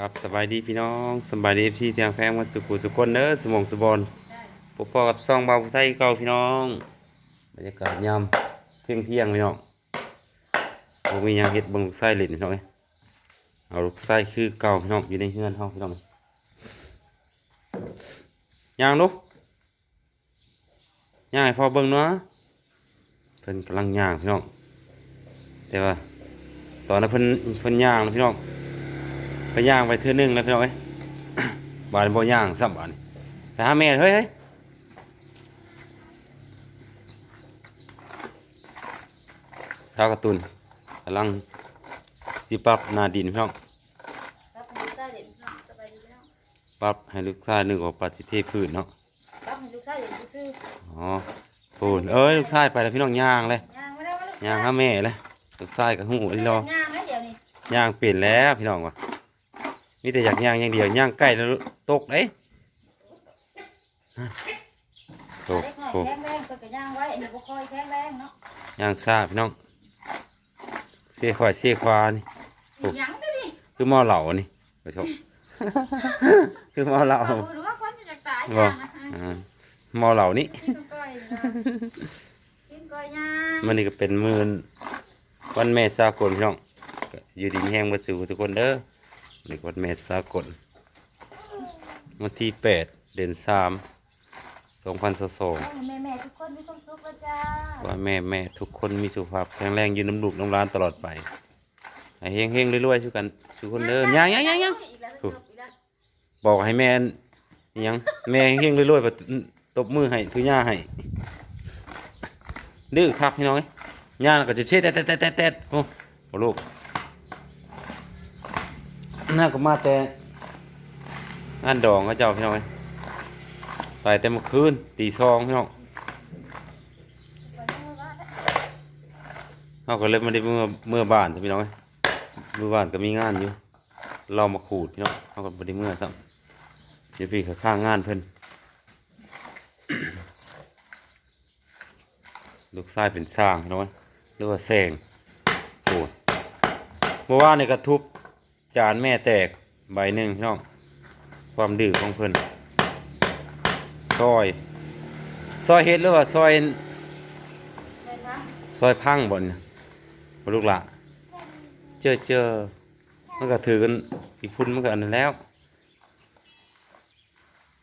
ครับสบายดีพี่น้องสบายดีพี่เทียงแพงวันสุขุสุกนเด้อสมองสบอนพบพ่อกับซองเบาผู้ไทยเก่าพี่น้องบรรยากาศยามเที่ยงเที่ยงพี่น้องผมมียังเฮ็ดบิ่งลูกไส้เล่นพี่น้องเอ้ยเอาลูกไส้คือเก่าพี่น้องอยู่ในเฮือนเฮาพี่น้องย่างลูกย่างให้พ่อเบิ่งเนาะเพิ่นกำลังย่างพี่น้องแต่ว่าตอนนั้นเพิ่นเพิ่นย่างนะพี่น้อง ไปย่างไปเทื่อนึงแล้วพี่น้องเอ้ยบานบ่ย่างซ้ำบานนี่ไปหาแม่เฮ้ยเฮ้ยท้าวการ์ตูนกำลังสิปรับหน้าดินพี่น้องรับให้ลูกชายเด่นพี่น้องสบายดีพี่น้องปรับให้ลูกชายนึกว่าปฏิเทพื้นเนาะรับให้ลูกชายเด่นซื่ออ๋อปูนเอ้ยลูกชายไปแล้วพี่น้องย่างเลยๆย่างมาแล้วมาแล้วย่างหาแม่เลยลูกชายกับหูอีรอย่างแล้วเดี๋ยวนี้ย่างเปลี่ยนแล้วพี่น้องว่ะ มีแต่อยากย่างอย่างเดียวย่างใกล้แล้วตกเด้โอ้เล็กหน่อยโหแข็งแรงเพิ่นก็ย่างไว้อันนี้บ่ค่อยแข็งแรงเนาะย่างซาพี่น้องเสียขวายเสียควานี่อีหยังเด้อนี่คือหม้อเหล่านี่ผู้ชมคือหม้อเหล่าเอามือดูว่าคนจะตายบ่ย่างนะอ่าหม้อเหล่านี่กินก้อยนะกินก้อยย่างมันนี่ก็เป็นมือวันแม่สากลพี่น้องก็อยู่ดีมีแห้งมาสู่ทุกคนเด้อ นี่ก็วันแม่สากลวันที่แปดเดือนสามสองพันสองให้แม่ๆทุกคนมีความสุขแล้วจ้าว่าแม่แม่ทุกคนมีสุขภาพแข็งแรงอยืนน้ำลูกน้ำร้านตลอดไปให้เฮงเฮงๆรวยๆช่วยกันทุกคนเด้อย่างย่างย่างย่างอีกแล้วจะจบอีกแล้วบอกให้แม่นอิหยังแม่เฮงๆรวยๆไปตบมือให้ทุย่าให้ดื้อครับพี่น้องเอ้ยย่าก็จะเช็ดแตะแตะแตะแตะโอ้โหลูก น่าก็มาแต่งานดองก็เจ้าพี่น้องไปแต่เมื่อคืนตีสองพี่น้องเอานแล้วเขาก็เลยไม่ได้เมื่อเมื่อบ้านจ้ะพี่น้องเอ้ยเมื่อบ้านก็มีงานอยู่ เรามาขูดพี่น้องเขาก็ไม่ได้เมื่อซ้ำเดี๋ยวพี่ขาข้างงานเพิ่นลูกชายเป็นสร้างพี่น้องเอ้ยหรือว่าแซงโอ้เมื่อวานนี่ก็ทุบ จานแม่แตกใบหนึ่งพี่น้อง ความดื้อของเพิ่นซอย ซอยเฮ็ดหรือว่าซอย ซอยพังบ่เนี่ยบ่ลูกหละเจอเจอมันก็ถือกันอีกพุ่นมันก็อันนั้นแล้ว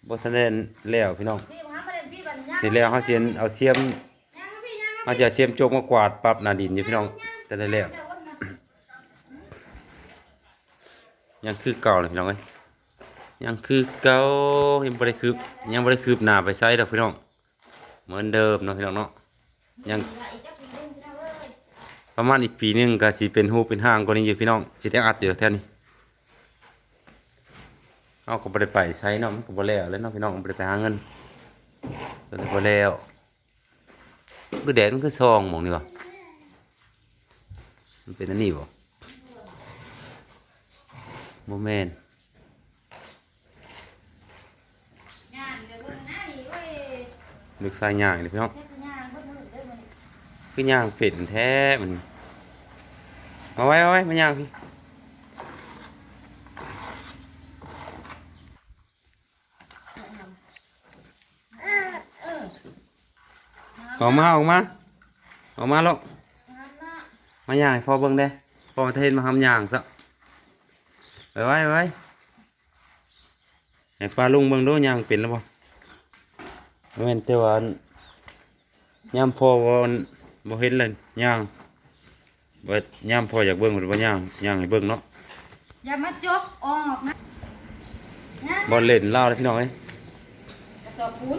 บ่ทันได้แล้วพี่น้องทีเด็นพี่บัดย่างนี่แล้วเฮาเสียมย่างมาพี่ย่างมาเฮาจะเสียมโจกมากวาดปรับนาดินอยู่พี่น้องแต่ได้แล้ว ยังคือเก่าเลยพี่น้องเอ้ยยังคือเก่ายังบ่ได้คืบยังบ่ได้คืบหน้าไปไสดอกพี่น้องเหมือนเดิมเนาะพี่น้องเนาะยังประมาณอีกปีหนึงก็สิเป็นหูเป็นห้างกว่านี้อยู่พี่น้องสิได้อัดอยู่แท่นี้เอาก็บ่ได้ไปใช้เนาะมันก็บ่แล้วแล้วเนาะพี่น้องบ่ได้ไปหาเงินก็เลยบ่แล้วคือแดดมันคือซองหมองนี่บ่มันเป็นอันนี้บ่ บ่แม่นย่างเดี๋ยวเบิ่งหน้านี่เว้ยนึกสายย่างนี่พี่น้องเฮ็ดย่างเบิ่งมือเด้อมื้อนี้คือย่างเป็นแท้มันเอาไว้เอาไว้มาย่างพี่ออกมาออกมาออกมาลูกน้ำหน้ามาย่างให้พ่อเบิ่งได้พ่อประเทศมาทำย่างซะ ไปไว้ไปไว้ให้ปลาลุงเบิ่งดูย่างเป็นแล้วบ่แม่นแต่ว่าอันยามพ่อว่าอันบ่เห็นเลยย่างว่ายามพ่ออยากเบิ่งหรือว่าย่างย่างให้เบิ่งเนาะอย่ามาจกออกนะนะบ่เล่นเหล้าเลยพี่น้องเอ้ยกระสอบปูน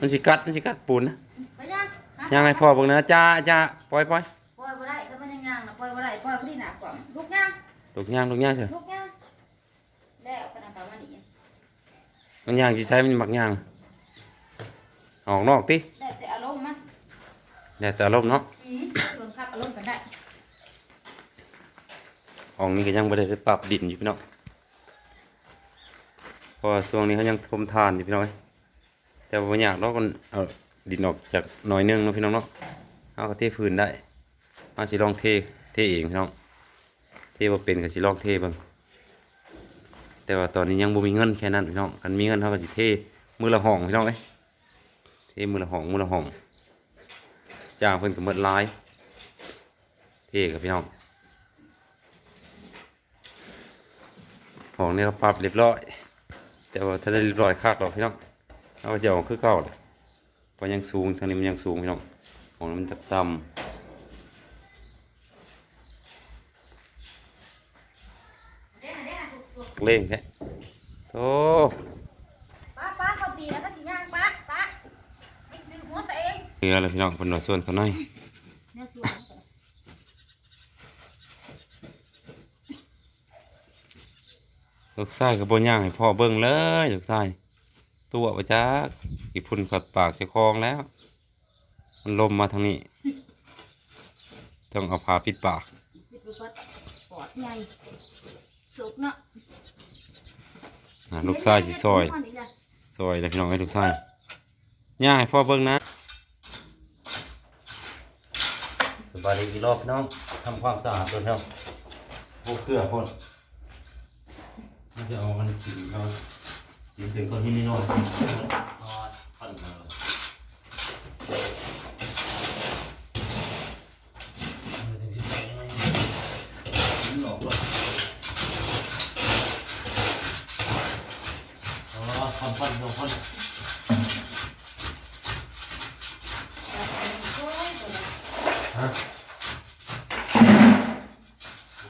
มันสิกัดมันสิกัดปูนนะไปย่างหย่างให้พ่อเบิ่งนะจ้าจ้าปล่อยปล่อยปล่อยบ่ได้ก็มันยังย่างนะปล่อยบ่ได้ปล่อยบ่ได้หนักกว่าลูกย่างลูกย่างลูกย่างเถอะลูกย่างแล้วขนาด ประมาณนี้มันย่างสิใช้มันมักย่างออกนอกติแล้วแต่อารมณ์มันแล้วแต่อารมณ์เนาะอืมส่วนคับอารมณ์กันได้ออกนี่ก็ยังไม่ได้ไปปรับดินอยู่พี่น้องเพราะว่าช่วงนี้เขายังทมทานอยู่พี่น้องเอ้ยแต่ว่าบ่อยากเราก็เอาดินออกจากหน่อยหนึงเนาะพี่น้องเนาะเอาก็เทพื้นได้เอาสิลองเทเทเองพี่น้อง เทบ่เป็นก็สิลองเทเบิ่ง แต่ว่าตอนนี้ยังบ่มีเงินแค่นั้นพี่น้องคันมีเงินเฮาก็สิเทมือละห้องพี่น้องเอ้ยเทมือละห้องมือละห้องจ้างเพิ่นก็หมดลายเทกับพี่น้องห้องนี้เราปรับเรียบร้อย แต่ว่าถ้าได้เรียบร้อยคักหรอกพี่น้องเอาจะเอาคือเก่าเลยเพราะยังสูงทางนี้มันยังสูงพี่น้องห้องมันจะต่ำ เด้เด้ถูกถูก เล่งแค่โอ้ป้าป้าเขาตีแล้วก็สิย่างป้าป้าไม่ซื้อหัวตัวเองเหลือแล้วพี่น้องเป็นหน่วยส่วนเขาหน่อยเนี่ยสวยลูกชายกับบนย่างให้พ่อเบิ่งเลยลูกชายตัวประจักอีพุ่นขัดปากจะคลองแล้ว มันลมมาทางนี้ ต้องเอาผ้าปิดปากปิดไปก่อนปอดใหญ่สุกเนาะ อ่าลูกชายสิซอยซอยแล้วพี่น้องให้ลูกชายย่าให้พ่อเบิ่งนะสบายดีอีกรอบพี่น้องทำความสะอาดตัวเท่าพวกเครื่องพ่นน่าจะเอากันกินเขากินถึงคนที่นี่น้อยกินทอดปั่นเอามันถึงสิใส่ยังไงมันหลอกเลยอ๋อปั่นปั่นปั่นปั่น ฮะ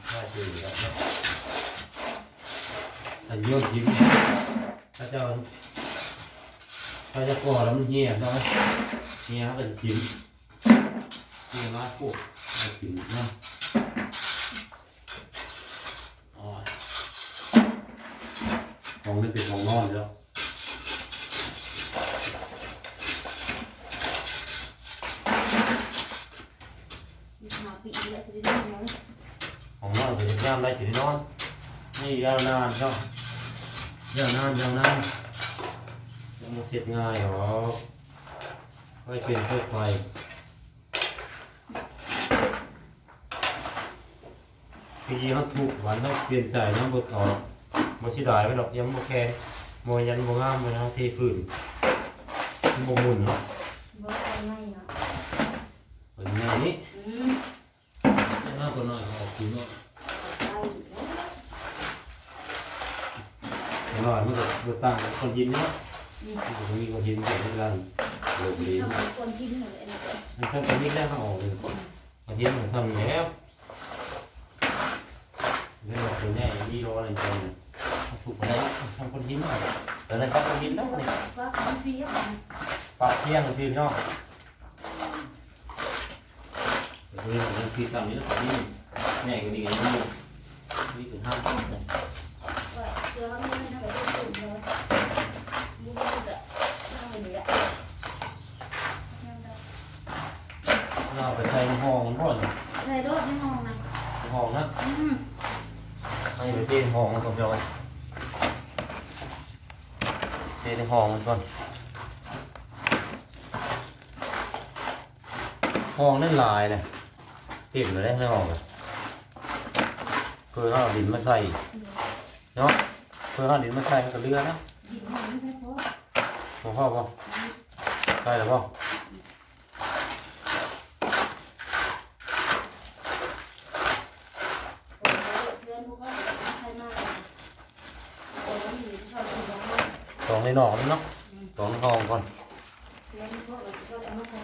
ใช่คือแล้วครับอันนี้โยนทิ้งถ้าเจ้าถ้าจ ได้ถึงนอน นี่ยาวนานเนาะยาวนานยาวนานยังมาเสร็จง่ายหรอค่อยเป็นค่อยไปพี่ยีเขาถูกหวานต้องเปลี่ยนใจยังบดออกบ่ชิดายไปหรอกยังบ่แค่มอยันบ่งามเลยนะเทพื้นมันบ่หมุนเนาะบ่ได้ง่ายเนาะเป็นไงนี่ อืม มากกว่าน้อยเอาออกกินเนาะ ไป อย่าง น้อยมันก็บ่ต่างคนยินเนาะมีคนยินเหมือนกันโลกนี้ทำคนกินเลยอันนี้มันเพิ่มตัวนี้ได้ข้างออกเลยมายบเหมือนทำแล้วเรื่องตัวนี้ยี่รอะไรกันถูกไปแล้วทำคนยิ้มอะแต่ในปั๊บคนยิ้มแล้วเนี่ยว่าของฟรีอะปั๊บเที่ยงทีเนาะแต่ตัวนี้มันคือตามนี้แล้ยิ้มแม่ก็ดีกันนี่นี่ถึงห้าคนเลย ว่าเดี๋ยวมันไม่ได้ไปดูเลยดูแบบ นั่งอยู่อะเราไปใช้ห้องมันก่อนใส่รถไม่มองนะห้องนะอืมให้ไปเที่ห้องมันก่อนจอยเที่ห้องมันก่อนห้องนั่นลายเลยเห็นเลยได้ไม่ออกเลยเพื่อเอาดินมาใส่เนาะเพื่อเอาดินมาใส่มันก็เรือนะหินมันไม่ใช่เพราะ พ่อพ่อพ่อใช่แล้วพ่อเพื่อนพวกก็ใช่มากเลยโอ้ยมีชอบกินร้องมากสองในหนอนเนาะสองในห้องก่อนแล้วพวกเราก็ได้มาใส่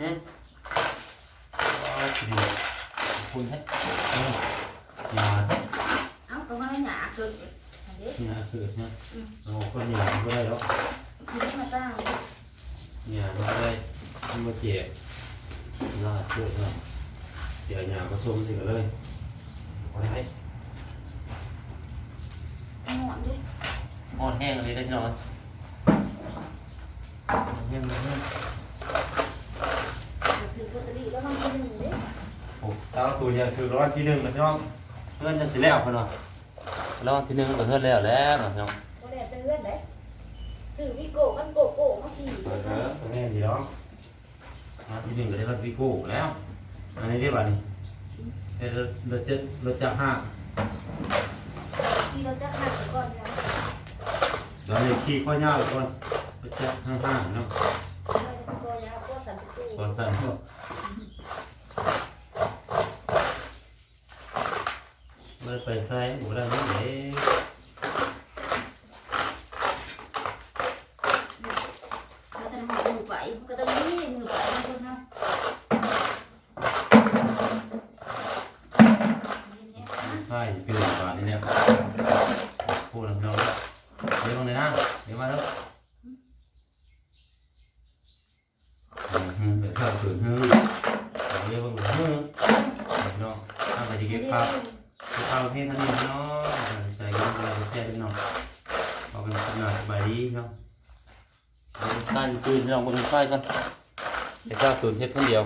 อืม เอาดีคุณให้เอายาให้เอ้าก็ว่าหยาเกิดอันนี้ยาคือนะเอาก็ยาไม่ได้หรอ กคือมาตั้งยาไม่ได้มันมาเจ็บลาดเยอะเนาะเดี๋ยวยาผสมสิกันเลยเอาไว้หมอนดิอ่อนแห้งเลยได้พี่น้องอ่อนแห้งเลยนะถือลอตเตอรี่แล้วมันเป็นหนึ่งดิโอ้ตาตัวเนี่ยคือรางวัลที่หนึ่งนะพี่น้องเพื่อนจะสิแล้วพี่น้องรางวัลที่หนึ่งก็เพื่อนแล้วแล้วนะพี่น้องก็ได้เตือนเลยรสื่อวิโก้มันโกโก้มาขี่เออเออตรงนี้ดีเนาะมาที่หนึ่งก็ได้รถวิโก้แล้วอันนี้ได้ป่ะนี่ได้รถรถจะรถจักรห้าที่เราจะหักก่อนนะแล้วนี่ขี่ข้อยาวก่อนรถจักรห้าห้าเนาะตัวยาวก็สั่นตู้ก่อนสั่นพวก มันไปใส่หัวได้ไหมเด็กเราจะหอมือไปก็ต้องนี่มือไปนะคนเนาะใช่เป็นหนึ่งบาทนี่เนี่ยพูดแล้วพี่น้องเดี๋ยวลงเลยนะเดี๋ยวมาแล้วอืมเดี๋ยวข้าวตื่นฮึ่มเดี๋ยวเบิ่งฮึ่มพี่น้องทำไปดีเก็บข้าว เก็บข้าวเพียงเท่านี้พี่น้องใจเย็นๆเราแช่พี่น้องเอาเป็นขนาดสบายดีพี่น้องเอาสั้นตื่นพี่น้องบนไฟกันเดี๋ยวข้าวตื่นเฮ็ดคนเดียว